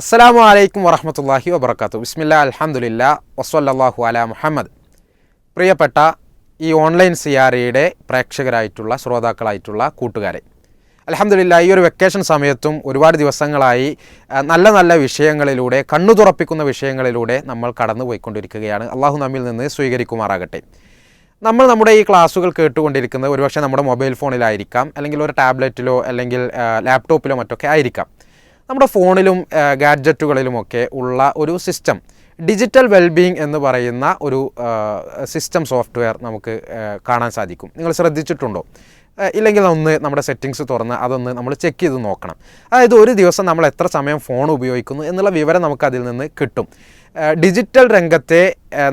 അസ്സലാമു അലൈക്കും വറഹമത്തല്ലാഹി വബർക്കാത്തു ബിസ്മില്ല അലഹമുല്ല വസ്വല്ലാഹു അല മുഹമ്മദ്. പ്രിയപ്പെട്ട ഈ ഓൺലൈൻ സിയാരയുടെ പ്രേക്ഷകരായിട്ടുള്ള ശ്രോതാക്കളായിട്ടുള്ള കൂട്ടുകാരെ അലഹമില്ല ഈ ഒരു വെക്കേഷൻ സമയത്തും ഒരുപാട് ദിവസങ്ങളായി നല്ല നല്ല വിഷയങ്ങളിലൂടെ കണ്ണു തുറപ്പിക്കുന്ന വിഷയങ്ങളിലൂടെ നമ്മൾ കടന്നു പോയിക്കൊണ്ടിരിക്കുകയാണ് അള്ളാഹു നമ്മിൽ നിന്ന് സ്വീകരിക്കുമാറാകട്ടെ. നമ്മൾ നമ്മുടെ ഈ ക്ലാസ്സുകൾ കേട്ടുകൊണ്ടിരിക്കുന്നത് ഒരുപക്ഷെ നമ്മുടെ മൊബൈൽ ഫോണിലായിരിക്കാം അല്ലെങ്കിൽ ഒരു ടാബ്ലറ്റിലോ അല്ലെങ്കിൽ ലാപ്ടോപ്പിലോ മറ്റൊക്കെ ആയിരിക്കാം. നമ്മുടെ ഫോണിലും ഗാഡ്ജറ്റുകളിലുമൊക്കെ ഉള്ള ഒരു സിസ്റ്റം ഡിജിറ്റൽ വെൽബീങ് എന്ന് പറയുന്ന ഒരു സിസ്റ്റം സോഫ്റ്റ്വെയർ നമുക്ക് കാണാൻ സാധിക്കും. നിങ്ങൾ ശ്രദ്ധിച്ചിട്ടുണ്ടോ? ഇല്ലെങ്കിൽ ഒന്ന് നമ്മുടെ സെറ്റിങ്സ് തുറന്ന് അതൊന്ന് നമ്മൾ ചെക്ക് ചെയ്ത് നോക്കണം. അതായത് ഒരു ദിവസം നമ്മൾ എത്ര സമയം ഫോൺ ഉപയോഗിക്കുന്നു എന്നുള്ള വിവരം നമുക്ക് അതിൽ നിന്ന് കിട്ടും. ഡിജിറ്റൽ രംഗത്തെ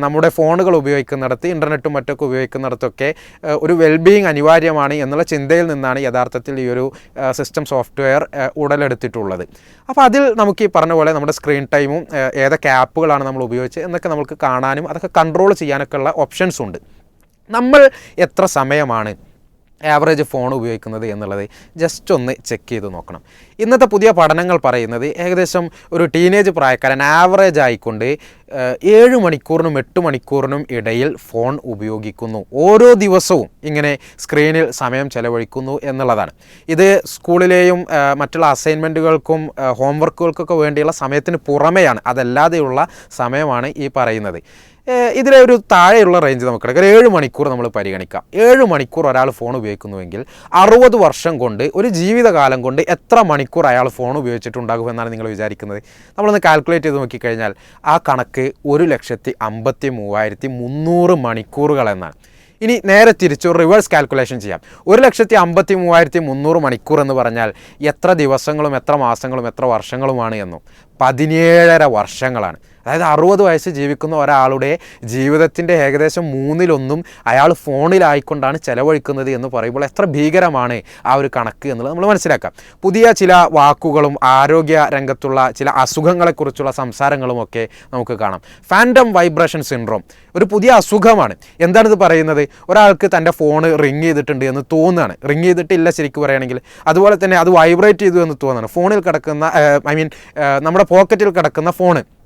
നമ്മുടെ ഫോണുകൾ ഉപയോഗിക്കുന്നിടത്ത് ഇന്റർനെറ്റും മറ്റൊക്കെ ഉപയോഗിക്കുന്നിടത്തൊക്കെ ഒരു വെൽബീയിങ് അനിവാര്യമാണ് എന്നുള്ള ചിന്തയിൽ നിന്നാണ് യഥാർത്ഥത്തിൽ ഈ ഒരു സിസ്റ്റം സോഫ്റ്റ്വെയർ ഉടലെടുത്തിട്ടുള്ളത്. അപ്പോൾ അതിൽ നമുക്ക് ഈ പറഞ്ഞ പോലെ നമ്മുടെ സ്ക്രീൻ ടൈമും ഏതൊക്കെ ആപ്പുകളാണ് നമ്മൾ ഉപയോഗിച്ചത് എന്നൊക്കെ നമുക്ക് കാണാനും അതൊക്കെ കൺട്രോൾ ചെയ്യാനൊക്കെ ഉള്ള ഓപ്ഷൻസ് ഉണ്ട്. നമ്മൾ എത്ര സമയമാണ് ആവറേജ് ഫോൺ ഉപയോഗിക്കുന്നത് എന്നുള്ളത് ജസ്റ്റ് ഒന്ന് ചെക്ക് ചെയ്ത് നോക്കണം. ഇന്നത്തെ പുതിയ പഠനങ്ങൾ പറയുന്നത് ഏകദേശം ഒരു ടീനേജ് പ്രായക്കാരൻ ആവറേജ് ആയിക്കൊണ്ട് ഏഴ് മണിക്കൂറിനും എട്ട് മണിക്കൂറിനും ഇടയിൽ ഫോൺ ഉപയോഗിക്കുന്നു. ഓരോ ദിവസവും ഇങ്ങനെ സ്ക്രീനിൽ സമയം ചെലവഴിക്കുന്നു എന്നുള്ളതാണ്. ഇത് സ്കൂളിലെയും മറ്റുള്ള അസൈൻമെന്റുകൾക്കും ഹോംവർക്കുകൾക്കൊക്കെ വേണ്ടിയുള്ള സമയത്തിന് പുറമെയാണ്. അതല്ലാതെയുള്ള സമയമാണ് ഈ പറയുന്നത്. ഇതിലെ ഒരു താഴെയുള്ള റേഞ്ച് നമുക്ക് എടുക്കാം. ഒരു ഏഴ് മണിക്കൂർ നമ്മൾ പരിഗണിക്കാം. ഏഴ് മണിക്കൂർ ഒരാൾ ഫോൺ ഉപയോഗിക്കുന്നുവെങ്കിൽ അറുപത് വർഷം കൊണ്ട് ഒരു ജീവിതകാലം കൊണ്ട് എത്ര മണിക്കൂർ അയാൾ ഫോൺ ഉപയോഗിച്ചിട്ടുണ്ടാകും എന്നാണ് നിങ്ങൾ വിചാരിക്കുന്നത്? നമ്മളൊന്ന് കാൽക്കുലേറ്റ് ചെയ്ത് നോക്കിക്കഴിഞ്ഞാൽ ആ കണക്ക് ഒരു ലക്ഷത്തി അമ്പത്തി മൂവായിരത്തി മുന്നൂറ് മണിക്കൂറുകൾ എന്നാണ്. ഇനി നേരെ തിരിച്ചു റിവേഴ്സ് കാൽക്കുലേഷൻ ചെയ്യാം. ഒരു ലക്ഷത്തി അമ്പത്തി മൂവായിരത്തി മുന്നൂറ് മണിക്കൂർ എന്ന് പറഞ്ഞാൽ എത്ര ദിവസങ്ങളും എത്ര മാസങ്ങളും എത്ര വർഷങ്ങളുമാണ് എന്നും. പതിനേഴര വർഷങ്ങളാണ്. അതായത് അറുപത് വയസ്സ് ജീവിക്കുന്ന ഒരാളുടെ ജീവിതത്തിന്റെ ഏകദേശം മൂന്നിലൊന്നും അയാൾ ഫോണിലായിക്കൊണ്ടാണ് ചെലവഴിക്കുന്നത് എന്ന് പറയുമ്പോൾ എത്ര ഭീകരമാണ് ആ ഒരു കണക്ക് എന്നുള്ളത് നമ്മൾ മനസ്സിലാക്കാം. പുതിയ ചില വാക്കുകളും ആരോഗ്യ രംഗത്തുള്ള ചില അസുഖങ്ങളെക്കുറിച്ചുള്ള സംസാരങ്ങളും ഒക്കെ നമുക്ക് കാണാം. ഫാൻഡം വൈബ്രേഷൻ സിൻഡ്രോം ഒരു പുതിയ അസുഖമാണ്. എന്താണിത് പറയുന്നത്? ഒരാൾക്ക് തന്റെ ഫോണ് റിങ് ചെയ്തിട്ടുണ്ട് എന്ന് തോന്നുകയാണ്. റിങ് ചെയ്തിട്ടില്ല ശരിക്കും പറയുകയാണെങ്കിൽ. അതുപോലെ തന്നെ അത് വൈബ്രേറ്റ് ചെയ്തു എന്ന് തോന്നുകയാണ്. ഫോണിൽ കിടക്കുന്ന ഐ മീൻ നമ്മുടെ പോക്കറ്റിൽ കിടക്കുന്ന ഫോണ്.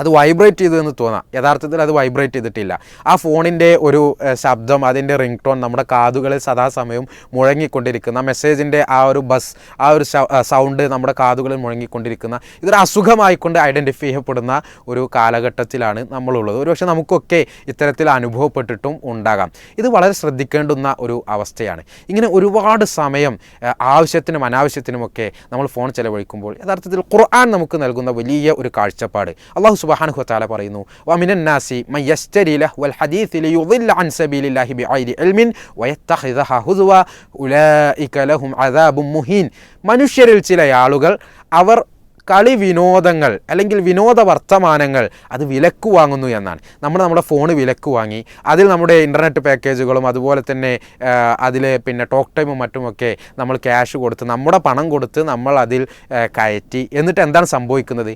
അത് വൈബ്രേറ്റ് ചെയ്തു എന്ന് തോന്നാം. യഥാർത്ഥത്തിൽ അത് വൈബ്രേറ്റ് ചെയ്തിട്ടില്ല. ആ ഫോണിന്റെ ഒരു ശബ്ദം അതിന്റെ റിംഗ് ടോൺ നമ്മുടെ കാതുകളിൽ സദാസമയവും മുഴങ്ങിക്കൊണ്ടിരിക്കുന്ന മെസ്സേജിന്റെ ആ ഒരു ബസ് ആ ഒരു സൗണ്ട് നമ്മുടെ കാതുകളിൽ മുഴങ്ങിക്കൊണ്ടിരിക്കുന്ന ഇതൊരു അസുഖമായിക്കൊണ്ട് ഐഡന്റിഫൈ ചെയ്യപ്പെടുന്ന ഒരു കാലഘട്ടത്തിലാണ് നമ്മളുള്ളത്. ഒരുപക്ഷെ നമുക്കൊക്കെ ഇത്തരത്തിൽ അനുഭവപ്പെട്ടിട്ടും ഉണ്ടാകാം. ഇത് വളരെ ശ്രദ്ധിക്കേണ്ടുന്ന ഒരു അവസ്ഥയാണ്. ഇങ്ങനെ ഒരുപാട് സമയം ആവശ്യത്തിനും അനാവശ്യത്തിനുമൊക്കെ നമ്മൾ ഫോൺ ചിലവഴിക്കുമ്പോൾ യഥാർത്ഥത്തിൽ ഖുർആൻ നമുക്ക് നൽകുന്ന വലിയ ഒരു കാഴ്ചപ്പാട്. അള്ളാഹു സുബ്ഹാനഹു താല പറയുന്നു. വമിനൻ നാസി മൻ യസ്തരി ലഹു വൽ ഹദീസ് ലിയുദില്ല അൻ സബീലില്ലാഹി ബിഗൈരി ഇൽമിൻ വയത്തഖിദഹ ഹുസ്വ. ഉലൈക ലഹും അദാബും മുഹീൻ. മനുഷ്യരിൽ ചില ആളുകൾ അവർ കളി വിനോദങ്ങൾ അല്ലെങ്കിൽ വിനോദ വർത്തമാനങ്ങൾ അത് വിലക്ക് വാങ്ങുന്നു എന്നാണ്. നമ്മൾ നമ്മുടെ ഫോൺ വിലക്ക് വാങ്ങി അതിൽ നമ്മുടെ ഇന്റർനെറ്റ് പാക്കേജുകളും അതുപോലെ തന്നെ അതിൽ പിന്നെ ടോക്ക് ടൈമും മറ്റുമൊക്കെ നമ്മൾ ക്യാഷ് കൊടുത്ത് നമ്മുടെ പണം കൊടുത്ത് നമ്മൾ അതിൽ കയറ്റി. എന്നിട്ട് എന്താണ് സംഭവിക്കുന്നത്?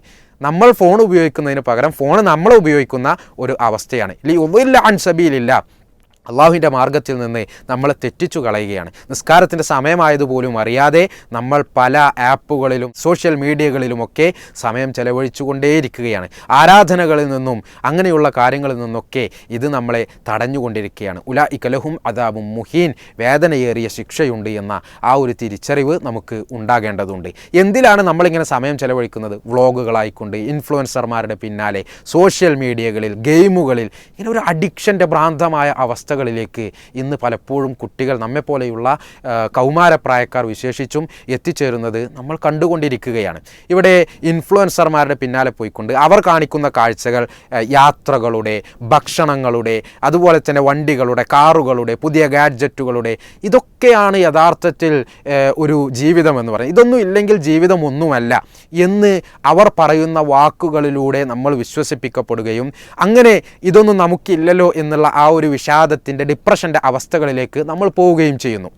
നമ്മൾ ഫോൺ ഉപയോഗിക്കുന്നതിന് പകരം ഫോൺ നമ്മൾ ഉപയോഗിക്കുന്ന ഒരു അവസ്ഥയാണ്. ലി ഒന്നുമില്ല അൻ സബീലില്ല. അള്ളാഹുവിന്റെ മാർഗത്തിൽ നിന്ന് നമ്മളെ തെറ്റിച്ചു കളയുകയാണ്. നിസ്കാരത്തിന്റെ സമയമായതുപോലും അറിയാതെ നമ്മൾ പല ആപ്പുകളിലും സോഷ്യൽ മീഡിയകളിലുമൊക്കെ സമയം ചെലവഴിച്ചു കൊണ്ടേയിരിക്കുകയാണ് ആരാധനകളിൽ നിന്നും അങ്ങനെയുള്ള കാര്യങ്ങളിൽ നിന്നൊക്കെ ഇത് നമ്മളെ തടഞ്ഞുകൊണ്ടിരിക്കുകയാണ്. ഉല ഇക്കലഹും അതാബും മുഹീൻ. വേദനയേറിയ ശിക്ഷയുണ്ട് എന്ന ആ ഒരു തിരിച്ചറിവ് നമുക്ക് ഉണ്ടാകേണ്ടതുണ്ട്. എന്തിലാണ് നമ്മളിങ്ങനെ സമയം ചെലവഴിക്കുന്നത്? വ്ളോഗുകളായിക്കൊണ്ട് ഇൻഫ്ലുവൻസർമാരുടെ പിന്നാലെ സോഷ്യൽ മീഡിയകളിൽ ഗെയിമുകളിൽ ഇങ്ങനെ ഒരു അഡിക്ഷന്റെ ഭ്രാന്തമായ അവസ്ഥകളിലേക്ക് ഇന്ന് പലപ്പോഴും കുട്ടികൾ നമ്മെപ്പോലെയുള്ള കൗമാരപ്രായക്കാർ വിശേഷിച്ചും എത്തിച്ചേരുന്നത് നമ്മൾ കണ്ടുകൊണ്ടിരിക്കുകയാണ്. ഇവിടെ ഇൻഫ്ലുവൻസർമാരുടെ പിന്നാലെ പോയിക്കൊണ്ട് അവർ കാണിക്കുന്ന കാഴ്ചകൾ യാത്രകളുടെ ഭക്ഷണങ്ങളുടെ അതുപോലെ തന്നെ വണ്ടികളുടെ കാറുകളുടെ പുതിയ ഗാഡ്ജറ്റുകളുടെ ഇതൊക്കെയാണ് യഥാർത്ഥത്തിൽ ഒരു ജീവിതം എന്ന് പറയുന്നത്. ഇതൊന്നും ഇല്ലെങ്കിൽ ജീവിതം ഒന്നുമല്ല എന്ന് അവർ പറയുന്ന വാക്കുകളിലൂടെ നമ്മൾ വിശ്വസിപ്പിക്കപ്പെടുകയും അങ്ങനെ ഇതൊന്നും നമുക്കില്ലല്ലോ എന്നുള്ള ആ ഒരു വിഷാദത്തിന്റെ ഡിപ്രഷന്റെ അവസ്ഥകളിലേക്ക് നമ്മൾ പോവുകയും ചെയ്യുന്നു.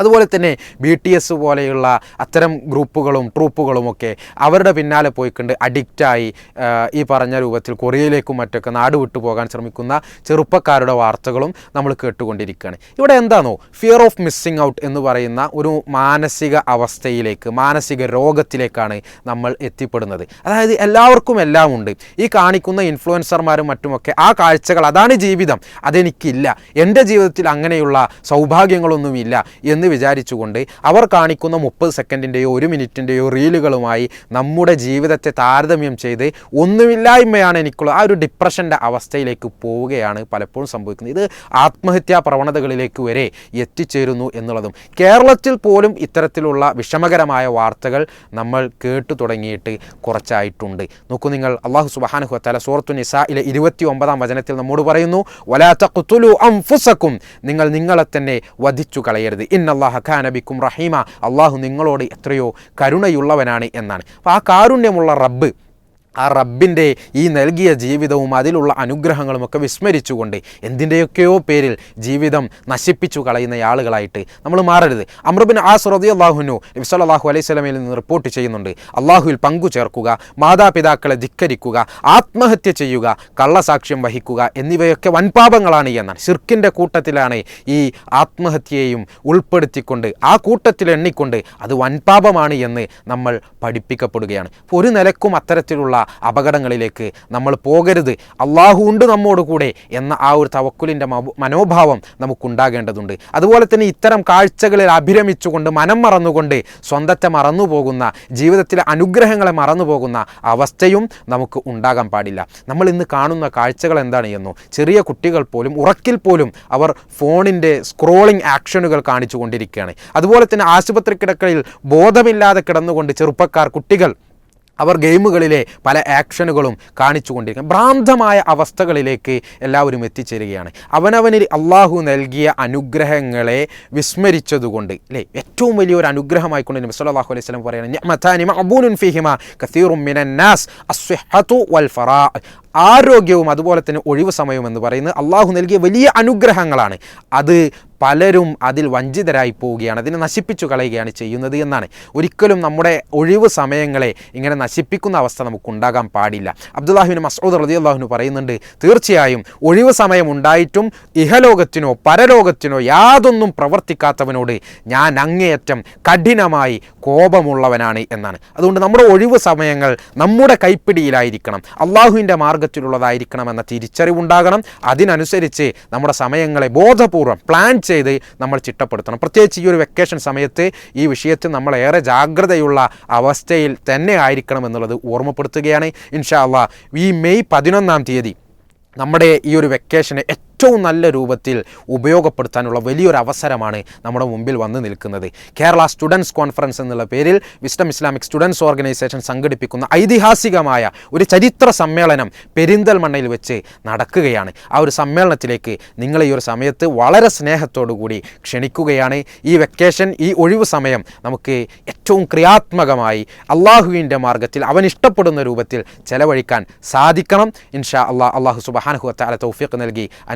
അതുപോലെ തന്നെ ബി ടി എസ് പോലെയുള്ള അത്തരം ഗ്രൂപ്പുകളും ട്രൂപ്പുകളും ഒക്കെ അവരുടെ പിന്നാലെ പോയിക്കൊണ്ട് അഡിക്റ്റായി ഈ പറഞ്ഞ രൂപത്തിൽ കൊറിയയിലേക്കും മറ്റൊക്കെ നാട് വിട്ടു പോകാൻ ശ്രമിക്കുന്ന ചെറുപ്പക്കാരുടെ വാർത്തകളും നമ്മൾ കേട്ടുകൊണ്ടിരിക്കുകയാണ്. ഇവിടെ എന്താണോ? ഫിയർ ഓഫ് മിസ്സിങ് ഔട്ട് എന്ന് പറയുന്ന ഒരു മാനസിക അവസ്ഥയിലേക്ക് മാനസിക രോഗത്തിലേക്കാണ് നമ്മൾ എത്തിപ്പെടുന്നത്. അതായത് എല്ലാവർക്കും എല്ലാം ഉണ്ട്. ഈ കാണിക്കുന്ന ഇൻഫ്ലുവൻസർമാരും മറ്റുമൊക്കെ ആ കാഴ്ചകൾ അതാണ് ജീവിതം. അതെനിക്കില്ല. എന്റെ ജീവിതത്തിൽ അങ്ങനെയുള്ള സൗഭാഗ്യങ്ങളൊന്നുമില്ല എന്ന് വിചാരിച്ചുകൊണ്ട് അവർ കാണിക്കുന്ന മുപ്പത് സെക്കൻഡിന്റെയോ ഒരു മിനിറ്റിന്റെയോ റീലുകളുമായി നമ്മുടെ ജീവിതത്തെ താരതമ്യം ചെയ്ത് ഒന്നുമില്ലായ്മയാണ് എനിക്കുള്ള ആ ഒരു ഡിപ്രഷന്റെ അവസ്ഥയിലേക്ക് പോവുകയാണ് പലപ്പോഴും സംഭവിക്കുന്നത്. ഇത് ആത്മഹത്യാ പ്രവണതകളിലേക്ക് വരെ എത്തിച്ചേരുന്നു എന്നുള്ളതും കേരളത്തിൽ പോലും ഇത്തരത്തിലുള്ള വിഷമകരമായ വാർത്തകൾ നമ്മൾ കേട്ടു തുടങ്ങിയിട്ട് കുറച്ചായിട്ടുണ്ട്. നോക്കൂ നിങ്ങൾ അള്ളാഹു സുബാനുഹത്തല സൂറത്തു നിസയിലെ ഇരുപത്തി ഒമ്പതാം വചനത്തിൽ നമ്മോട് പറയുന്നു വലാത്ത കുത്തുലു അംഫുസക്കും നിങ്ങൾ നിങ്ങളെ തന്നെ വധിച്ചു കളയരുത്. ഇന്നല്ലാഹ ഖാനബിക്കും റഹീമ. അള്ളാഹു നിങ്ങളോട് എത്രയോ കരുണയുള്ളവനാണ് എന്നാണ്. അപ്പോൾ ആ കാരുണ്യമുള്ള റബ്ബ് ആ റബ്ബിന്റെ ഈ നൽകിയ ജീവിതവും അതിലുള്ള അനുഗ്രഹങ്ങളും ഒക്കെ വിസ്മരിച്ചുകൊണ്ട് എന്തിന്റെയൊക്കെയോ പേരിൽ ജീവിതം നശിപ്പിച്ചു കളയുന്ന ആളുകളായിട്ട് നമ്മൾ മാറരുത്. അമ്രബിൻ ആസ് റതി അള്ളാഹുനു നബിസ്വല്ലാഹു അലൈഹി സ്വലമയിൽ നിന്ന് റിപ്പോർട്ട് ചെയ്യുന്നുണ്ട്. അള്ളാഹുവിൽ പങ്കു ചേർക്കുക മാതാപിതാക്കളെ ധിക്കരിക്കുക ആത്മഹത്യ ചെയ്യുക കള്ളസാക്ഷ്യം വഹിക്കുക എന്നിവയൊക്കെ വൻപാപങ്ങളാണ് എന്നാണ്. ഷിർക്കിന്റെ കൂട്ടത്തിലാണ് ഈ ആത്മഹത്യയെയും ഉൾപ്പെടുത്തിക്കൊണ്ട് ആ കൂട്ടത്തിൽ എണ്ണിക്കൊണ്ട് അത് വൻപാപമാണ് എന്ന് നമ്മൾ പഠിപ്പിക്കപ്പെടുകയാണ്. ഒരു നിലക്കും അത്തരത്തിലുള്ള അപകടങ്ങളിലേക്ക് നമ്മൾ പോകരുത്. അള്ളാഹു ഉണ്ട് നമ്മോട് കൂടെ എന്ന ആ ഒരു തവക്കുലിന്റെ മനോഭാവം നമുക്കുണ്ടാകേണ്ടതുണ്ട്. അതുപോലെ തന്നെ ഇത്തരം കാഴ്ചകളിൽ അഭിരമിച്ചുകൊണ്ട് മനം മറന്നുകൊണ്ട് സ്വന്തത്തെ മറന്നു പോകുന്ന ജീവിതത്തിലെ അനുഗ്രഹങ്ങളെ മറന്നു പോകുന്ന അവസ്ഥയും നമുക്ക് ഉണ്ടാകാൻ പാടില്ല. നമ്മൾ ഇന്ന് കാണുന്ന കാഴ്ചകൾ എന്താണ് എന്നോ ചെറിയ കുട്ടികൾ പോലും ഉറക്കിൽ പോലും അവർ ഫോണിന്റെ സ്ക്രോളിംഗ് ആക്ഷനുകൾ കാണിച്ചു കൊണ്ടിരിക്കുകയാണ് അതുപോലെ തന്നെ ആശുപത്രി കിടക്കയിൽ ബോധമില്ലാതെ കിടന്നുകൊണ്ട് ചെറുപ്പക്കാർ കുട്ടികൾ അവർ ഗെയിമുകളിലെ പല ആക്ഷനുകളും കാണിച്ചു കൊണ്ടിരിക്കും ഭ്രാന്തമായ അവസ്ഥകളിലേക്ക് എല്ലാവരും എത്തിച്ചേരുകയാണ്. അവനവനിൽ അള്ളാഹു നൽകിയ അനുഗ്രഹങ്ങളെ വിസ്മരിച്ചതുകൊണ്ട് അല്ലേ ഏറ്റവും വലിയൊരു അനുഗ്രഹമായിക്കൊണ്ട് നബി സല്ലല്ലാഹു അലൈഹി സ്വലം പറയുന്നത് ആരോഗ്യവും അതുപോലെ തന്നെ ഒഴിവ് സമയവും എന്ന് പറയുന്നത് അള്ളാഹു നൽകിയ വലിയ അനുഗ്രഹങ്ങളാണ്. അത് പലരും അതിൽ വഞ്ചിതരായി പോവുകയാണ്. അതിനെ നശിപ്പിച്ചു കളയുകയാണ് ചെയ്യുന്നത് എന്നാണ്. ഒരിക്കലും നമ്മുടെ ഒഴിവ് സമയങ്ങളെ ഇങ്ങനെ നശിപ്പിക്കുന്ന അവസ്ഥ നമുക്കുണ്ടാകാൻ പാടില്ല. അബ്ദുല്ലാഹുവിന് മസൂദ് റതി അള്ളാഹുവിന് പറയുന്നുണ്ട് തീർച്ചയായും ഒഴിവ് സമയം ഉണ്ടായിട്ടും ഇഹലോകത്തിനോ പരലോകത്തിനോ യാതൊന്നും പ്രവർത്തിക്കാത്തവനോട് ഞാൻ അങ്ങേയറ്റം കഠിനമായി കോപമുള്ളവനാണ് എന്നാണ്. അതുകൊണ്ട് നമ്മുടെ ഒഴിവ് സമയങ്ങൾ നമ്മുടെ കൈപ്പിടിയിലായിരിക്കണം. അള്ളാഹുവിന്റെ മാർഗത്തിലുള്ളതായിരിക്കണം എന്ന തിരിച്ചറിവുണ്ടാകണം. അതിനനുസരിച്ച് നമ്മുടെ സമയങ്ങളെ ബോധപൂർവം പ്ലാൻ ചെയ്ത് നമ്മൾ ചിട്ടപ്പെടുത്തണം. പ്രത്യേകിച്ച് ഈ ഒരു വെക്കേഷൻ സമയത്ത് ഈ വിഷയത്തിൽ നമ്മൾ ഏറെ ജാഗ്രതയുള്ള അവസ്ഥയിൽ തന്നെ ആയിരിക്കണം എന്നുള്ളത് ഓർമ്മപ്പെടുത്തുകയാണ്. ഇൻഷാ ഈ മെയ് പതിനൊന്നാം തീയതി നമ്മുടെ ഈ ഒരു വെക്കേഷനെ ഏറ്റവും നല്ല രൂപത്തിൽ ഉപയോഗപ്പെടുത്താനുള്ള വലിയൊരു അവസരമാണ് നമ്മുടെ മുമ്പിൽ വന്നു നിൽക്കുന്നത്. കേരള സ്റ്റുഡൻസ് കോൺഫറൻസ് എന്നുള്ള പേരിൽ വിസ്ഡം ഇസ്ലാമിക് സ്റ്റുഡൻസ് ഓർഗനൈസേഷൻ സംഘടിപ്പിക്കുന്ന ഐതിഹാസികമായ ഒരു ചരിത്ര സമ്മേളനം പെരിന്തൽമണ്ണയിൽ വെച്ച് നടക്കുകയാണ്. ആ ഒരു സമ്മേളനത്തിലേക്ക് നിങ്ങൾ ഈ ഒരു സമയത്ത് വളരെ സ്നേഹത്തോടു കൂടി ക്ഷണിക്കുകയാണ്. ഈ വെക്കേഷൻ ഈ ഒഴിവ് സമയം നമുക്ക് ഏറ്റവും ക്രിയാത്മകമായി അള്ളാഹുവിന്റെ മാർഗത്തിൽ അവൻ ഇഷ്ടപ്പെടുന്ന രൂപത്തിൽ ചെലവഴിക്കാൻ സാധിക്കണം. ഇൻഷാ അള്ളാഹ് അള്ളാഹു സുബാനഹു അല തൗഫീഖ് നൽകി.